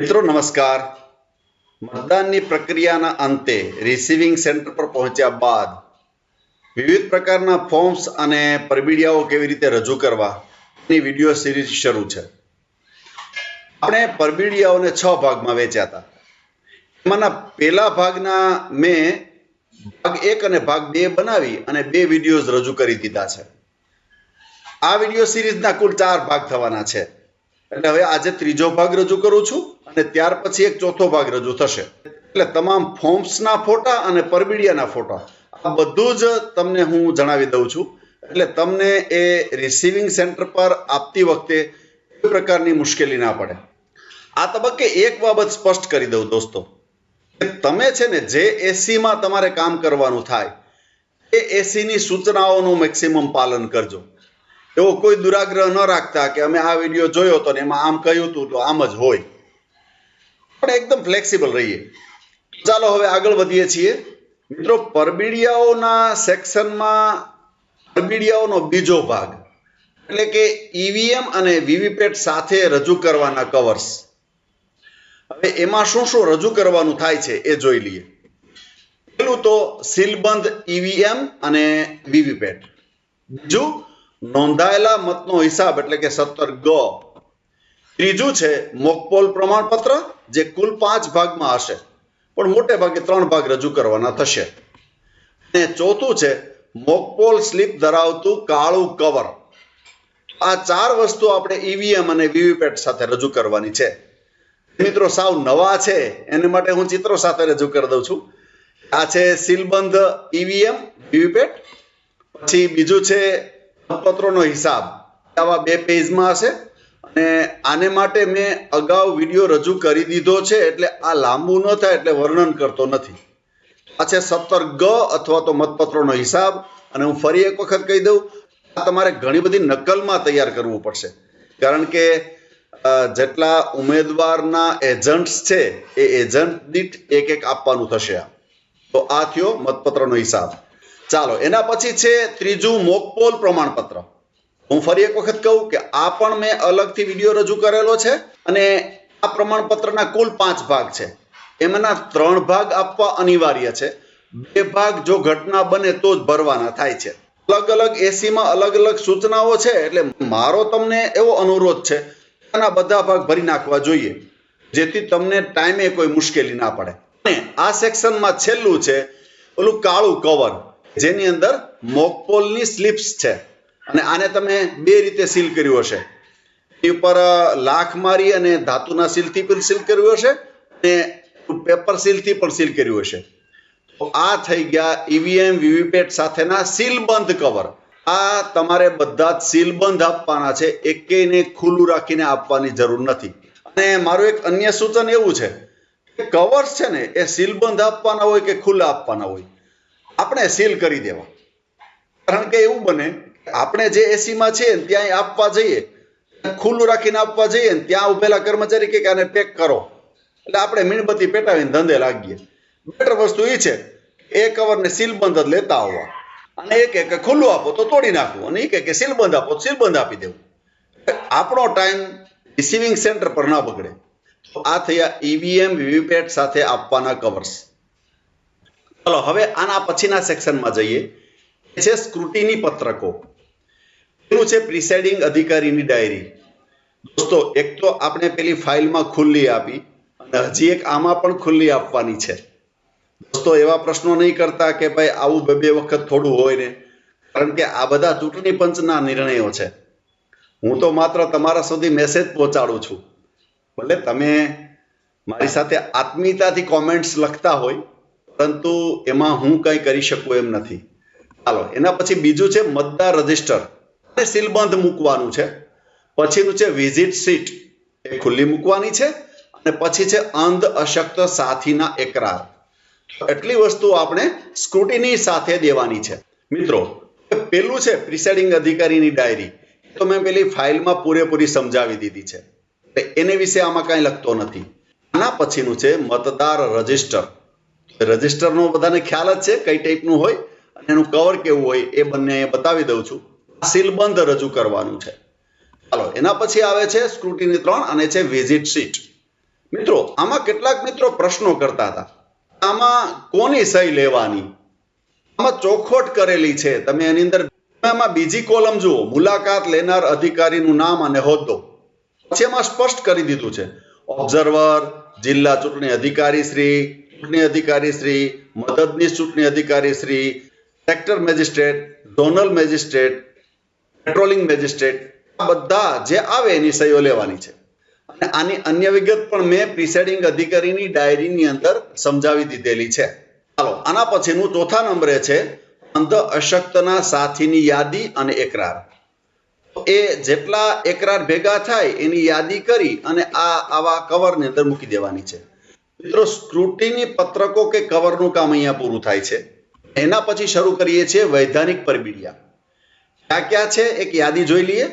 મિત્રો, નમસ્કાર. મતદાનની પ્રક્રિયાના અંતે રિસીવિંગ સેન્ટર પર પહોંચ્યા બાદ વિવિધ પ્રકારના ફોર્મ્સ અને પરબીડિયાઓ કેવી રીતે રજૂ કરવા ની વીડિયો સિરીઝ શરૂ છે. આપણે પરબીડિયાઓને છ ભાગમાં વેચ્યા હતા. એમાંના પહેલા ભાગના મેં ભાગ એક અને ભાગ બે બનાવી અને બે વિડીયોઝ રજૂ કરી દીધા છે. આ વીડિયો સિરીઝના કુલ ચાર ભાગ થવાના છે. એટલે હવે આજે ત્રીજો ભાગ રજૂ કરું છું અને ત્યાર પછી એક ચોથો ભાગ રજૂ થશે. એટલે તમામ ફોર્મ્સના ફોટા અને પરબીડિયાના ફોટા, આ બધું જ તમને હું જણાવી દઉં છું. એટલે તમને એ રિસીવિંગ સેન્ટર પર આપતી વખતે કોઈ પ્રકારની મુશ્કેલી ના પડે. આ તબક્કે એક બાબત સ્પષ્ટ કરી દઉં દોસ્તો. તમે છે ને જે એસીમાં તમારે કામ કરવાનું થાય, એ એસીની સૂચનાઓનું મેક્સિમમ પાલન કરજો. એવો કોઈ દુરાગ્રહ ન રાખતા કે અમે આ વીડિયો જોયો હતો ને એમાં આમ કહ્યું હતું તો આમ જ હોય. આપણે એકદમ ફ્લેક્સિબલ રહીએ. ચાલો હવે આગળ વધીએ છીએ. મિત્રો, પરબીડિયાઓના સેક્શનમાં પરબીડિયાઓનો બીજો ભાગ, એટલે કે ઈવીએમ અને વીવીપેટ સાથે રજૂ કરવાના કવર્સ હવે એમાં શું શું રજૂ કરવાનું થાય છે એ જોઈ લઈએ. પેલું તો સીલબંધ ઈવીએમ અને વીવીપેટ. બીજું નોંધાયેલા મતનો હિસાબ એટલે કે સત્તર ગ. ત્રીજું છે મોકપોલ પ્રમાણપત્ર, જે કુલ પાંચ ભાગમાં હશે. પણ મોટે ભાગે ત્રણ ભાગ રજૂ કરવાના થશે. ને ચોથું છે મોકપોલ સ્લીપ ધરાવતું કાળું કવર. આ ચાર વસ્તુ આપણે ઈવીએમ અને વીવીપેટ સાથે રજૂ કરવાની છે. મિત્રો, સાવ નવા છે. એને માટે હું ચિત્રો સાથે રજૂ કરી દઉં છું. આ છે સીલબંધ ઈવીએમ વીવીપેટ પછી બીજું છે મતપત્રોનો હિસાબ. આવા બે પેજમાં હશે. અને આને માટે મેં અગાઉ વીડિયો રજૂ કરી દીધો છે, એટલે આ લાંબુ ન થાય, એટલે વર્ણન કરતો નથી. આ છે સત્તર ગ અથવા તો મતપત્રોનો હિસાબ, અને હું ફરી એક વખત કહી દઉં, આ તમારે ઘણી બધી નકલમાં તૈયાર કરવું પડશે. કારણ કે જેટલા ઉમેદવારના એજન્ટ્સ છે, એ એજન્ટ દીઠ એક એક આપવાનું થશે આ. તો આ થયો મતપત્રનો હિસાબ. ચાલો, એના પછી છે ત્રીજું મોકપોલ પ્રમાણપત્ર. હું ફરી એક વખત કહું કે આ પણ મેં અલગથી વીડિયો રજૂ કરેલો છે અને આ પ્રમાણપત્રના કુલ પાંચ ભાગ છે. એમાંના ત્રણ ભાગ આપવા અનિવાર્ય છે. બે ભાગ જો ઘટના બને તો જ ભરવાના થાય છે. અલગ અલગ એસીમાં અલગ અલગ સૂચનાઓ છે એટલે મારો તમને એવો અનુરોધ છે આના બધા ભાગ ભરી નાખવા જોઈએ, જેથી તમને ટાઈમે કોઈ મુશ્કેલી ના પડે. અને આ સેક્શનમાં છેલ્લું છે, ઓલું કાળું કવર જેની અંદર મોકપોલની સ્લિપ્સ છે. અને આને તમે બે રીતે સીલ કર્યું હશે. એ ઉપર લાખ મારી અને ધાતુના સીલથી પણ સીલ કર્યું હશે અને પેપર સીલથી પણ સીલ કર્યું હશે. તો આ થઈ ગયા ઈવીએમ, વીવીપેટ સાથેના સીલબંધ કવર આ તમારે બધા જ સીલબંધ આપવાના છે. એકેયને ખુલ્લું રાખીને આપવાની જરૂર નથી. અને મારું એક અન્ય સૂચન એવું છે કે કવર્સ છે ને, એ સીલબંધ આપવાના હોય કે ખુલ્લા આપવાના હોય? આપણે સીલ કરી દેવા. કારણ કે એવું બને આપણે જે એસીમાં છીએ ત્યાં આપવા જઈએ, ખુલ્લું રાખીને આપવા જઈએ ને ત્યાં ઉભેલા કર્મચારી કે આને પેક કરો. એટલે આપણે મીણબત્તી પેટાવીને ધંધે લાગીએ. બેટર વસ્તુ એ છે એ કવરને સીલબંધ જ લેતા આવવા. અને એક કે ખુલ્લું આપો તો તોડી નાખવું અને એ કહે કે સીલબંધ આપો તો સીલબંધ આપી દેવું. આપણો ટાઈમ રિસીવિંગ સેન્ટર પર ના બગડે. આ થયા ઈવીએમ વીવીપેટ સાથે આપવાના કવર્સ ચલો, હવે આના પછીના સેક્શનમાં જઈએ. છે સ્ક્રુટિની પત્રકો. પેલું છે પ્રિસાઇડિંગ અધિકારીની ડાયરી. દોસ્તો, એક તો આપણે પેલી ફાઇલમાં ખુલ્લી આપી અને હજી એક આમાં પણ ખુલ્લી આપવાની છે. દોસ્તો, એવા પ્રશ્નો નહીં કરતા કે ભાઈ આવું બે બે વખત થોડું હોય ને. કારણ કે આ બધા ચૂંટણી પંચના નિર્ણયો છે. હું તો માત્ર તમારા સુધી મેસેજ પહોંચાડું છું. ભલે તમે મારી સાથે આત્મીયતાથી કોમેન્ટ્સ લખતા હોય પરંતુ એમાં હું કંઈ કરી શકું એમ નથી. ચાલો, એના પછી બીજું છે મતદાર રજિસ્ટર. અને સીલબંધ મૂકવાનું છે. પછીનું છે વિઝિટ સીટ. એ ખુલ્લી મૂકવાની છે અને પછી છે અંધ અશક્ત સાથીના એકરાર. એટલી વસ્તુ આપણે સ્ક્રુટિની સાથે દેવાની છે. મિત્રો પેલું છે પ્રિસાઇડિંગ અધિકારીની ડાયરી. તો મેં પેલી ફાઇલમાં પૂરેપૂરી સમજાવી દીધી છે. એને વિશે આમાં કાંઈ લખતો નથી. આના પછીનું છે મતદાર રજિસ્ટર. રજિસ્ટરનો બધાને ખ્યાલ જ છે કઈ ટાઈપનું હોય અને એનું કવર કેવું હોય એ બંને બતાવી દઉં છું. સીલબંધ રજૂ કરવાનું છે. ચાલો, એના પછી આવે છે સ્ક્રુટીની ત્રણ અને છે વિઝિટ શીટ મિત્રો, આમાં કેટલાક મિત્રો પ્રશ્નો કરતા હતા. આમાં કોની સહી લેવાની? આમાં ચોખવટ કરેલી છે. તમે એની અંદર આમાં બીજી કોલમ જુઓ. મુલાકાત લેનાર અધિકારીનું નામ અને હોદ્દો. પછી એમાં સ્પષ્ટ કરી દીધું છે. ઓબ્ઝર્વર જિલ્લા ચૂંટણી અધિકારી શ્રી ચૂંટણી અધિકારી શ્રી, મદદનીશ ચૂંટણી અધિકારી Shri sector magistrate, zonal magistrate, patrolling magistrate, આ બધા જે આવે એની સહીઓ લેવાની છે. અને આની અન્ય વિગત પણ મેં પ્રિસાઇડિંગ અધિકારીની ડાયરીની અંદર સમજાવી દીધેલી છે. ચાલો, આના પછીનું ચોથા નંબરે છે, અંધ અશક્તના સાથીની યાદી અને એકરાર. એ જેટલા એકરાર ભેગા થાય એની યાદી કરી અને આ આવા કવરની અંદર મૂકી દેવાની છે. મિત્રો સ્ક્રુટિની પત્રકો કે કવરનું કામ અહીંયા પૂરું થાય છે. એના પછી શરૂ કરીએ છીએ વૈધાનિક પરબીડિયા. ક્યાં ક્યાં છે? એક યાદી જોઈ લઈએ.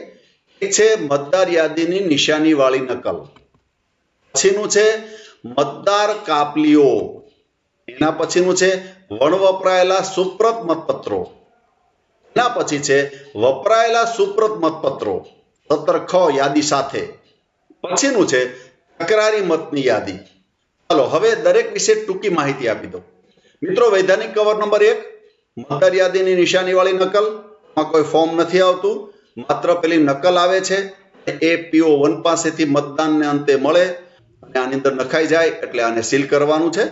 એક છે મતદાર યાદીની નિશાની વાળી નકલ. પછીનું છે મતદાર કાપલીઓ. એના પછીનું છે વણ વપરાયેલા સુપ્રત મતપત્રો. એના પછી છે વપરાયેલા સુપ્રત મતપત્રો. સત્તર ખ યાદી સાથે. પછીનું છે તકરારી મતની યાદી. ચાલો, હવે દરેક વિશે ટૂંકી માહિતી આપી દઉં. મિત્રો, વૈધાનિક કવર નંબર એક, મતદાર યાદીની નિશાની વાળી નકલ કોઈ ફોર્મ નથી આવતું, માત્ર પેલી નકલ આવે છે, એ પીઓ વન પાસેથી મતદાનને અંતે મળે, અને આની અંદર નખાઈ જાય, એટલે આને સીલ કરવાનું છે.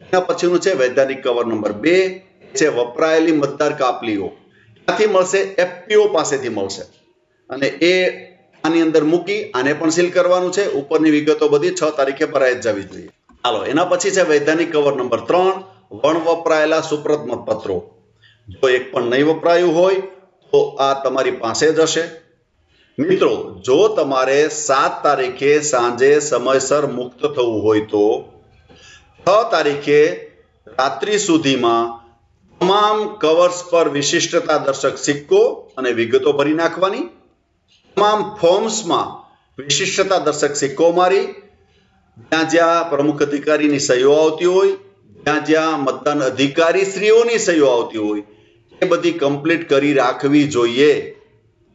એના પછીનું છે વૈધાનિક કવર નંબર બે છે વપરાયેલી મતદાર કાપલીઓ. ક્યાંથી મળશે એફપીઓ પાસેથી મળશે. અને એ આની અંદર મૂકી, આને પણ સીલ કરવાનું છે. ઉપરની વિગતો બધી છ તારીખે ભરાઈ જવી જોઈએ. ચાલો એના પછી છે વૈધાનિક કવર નંબર ત્રણ, વણ વપરાયેલા સુપ્રત મતપત્રો. જો એક પણ નહીં વપરાયું હોય, તો આ તમારી પાસે જ હશે. મિત્રો, જો તમારે સાત તારીખે સાંજે સમયસર મુક્ત થવું હોય તો, છ તારીખે રાત્રિ સુધીમાં તમામ કવર્સ પર વિશિષ્ટતા દર્શક સિક્કો અને વિગતો ભરી નાખવાની. તમામ ફોર્મ્સમાં વિશિષ્ટતા દર્શક સિક્કો મારી જ્યાં જ્યાં પ્રમુખ અધિકારીની સહીઓ આવતી હોય, જ્યાં જ્યાં મતદાન અધિકારી શ્રીઓની સહીઓ આવતી હોય, એ બધી કમ્પ્લીટ કરી રાખવી જોઈએ.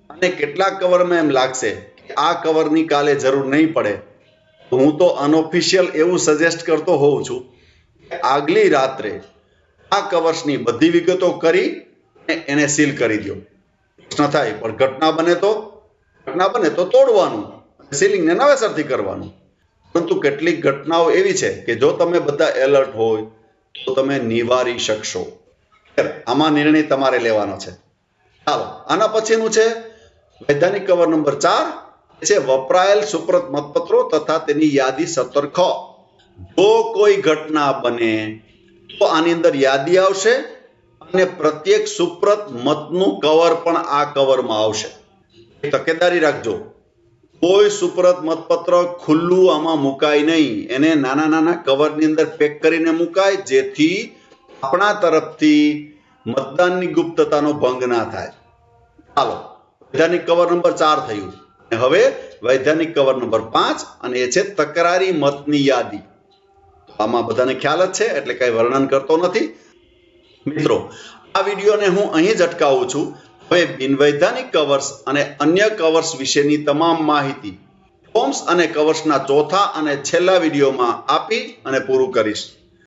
અને કેટલાક કવરમાં એમ લાગશે કે આ કવરની કાલે જરૂર નહીં પડે. હું તો અનઓફિશિયલ એવું સજેસ્ટ કરતો હોઉં છું કે આગલી રાત્રે આ કવર્સની બધી વિગતો કરી અને એને સીલ કરી દો પ્રશ્ન થાય, પણ ઘટના બને તો? ઘટના બને તો તોડવાનું સીલિંગને નવેસરથી કરવાનું. પરંતુ કેટલીક ઘટનાઓ એવી છે કે જો તમે બધા એલર્ટ હોય, તો તમે નિવારી શકશો. આમાં નિર્ણય તમારે લેવાનો છે. ચાલો, આના પછીનું છે, વૈધાનિક કવર નંબર ચાર છે વપરાયેલ સુપ્રત મતપત્રો તથા તેની યાદી સત્તર ખ જો કોઈ ઘટના બને, તો આની અંદર યાદી આવશે અને પ્રત્યેક સુપ્રત મતનું કવર પણ આ કવરમાં આવશે. તકેદારી રાખજો. કોઈ સુપ્રત મતપત્ર ખુલ્લું આમાં મુકાય નહીં. એને નાના નાના કવરની અંદર પેક કરીને મુકાય, જેથી આપણા તરફથી મતદાનની ગુપ્તતાનો ભંગ ના થાય. ચાલો વૈધાનિક કવર નંબર ચાર થયું. હવે વૈધાનિક કવર નંબર પાંચ, અને એ છે તકરારી મતની યાદી. આમાં બધાને ખ્યાલ જ છે, એટલે કઈ વર્ણન કરતો નથી. મિત્રો, આ વિડીયોને હું અહીં જ અટકાવું છું. હવે બિનવૈધાનિક કવર્સ અને અન્ય કવર્સ વિશેની તમામ માહિતી ફોર્મ્સ અને કવર્સના ચોથા અને છેલ્લા વિડીયોમાં આપી અને પૂરું કરીશ.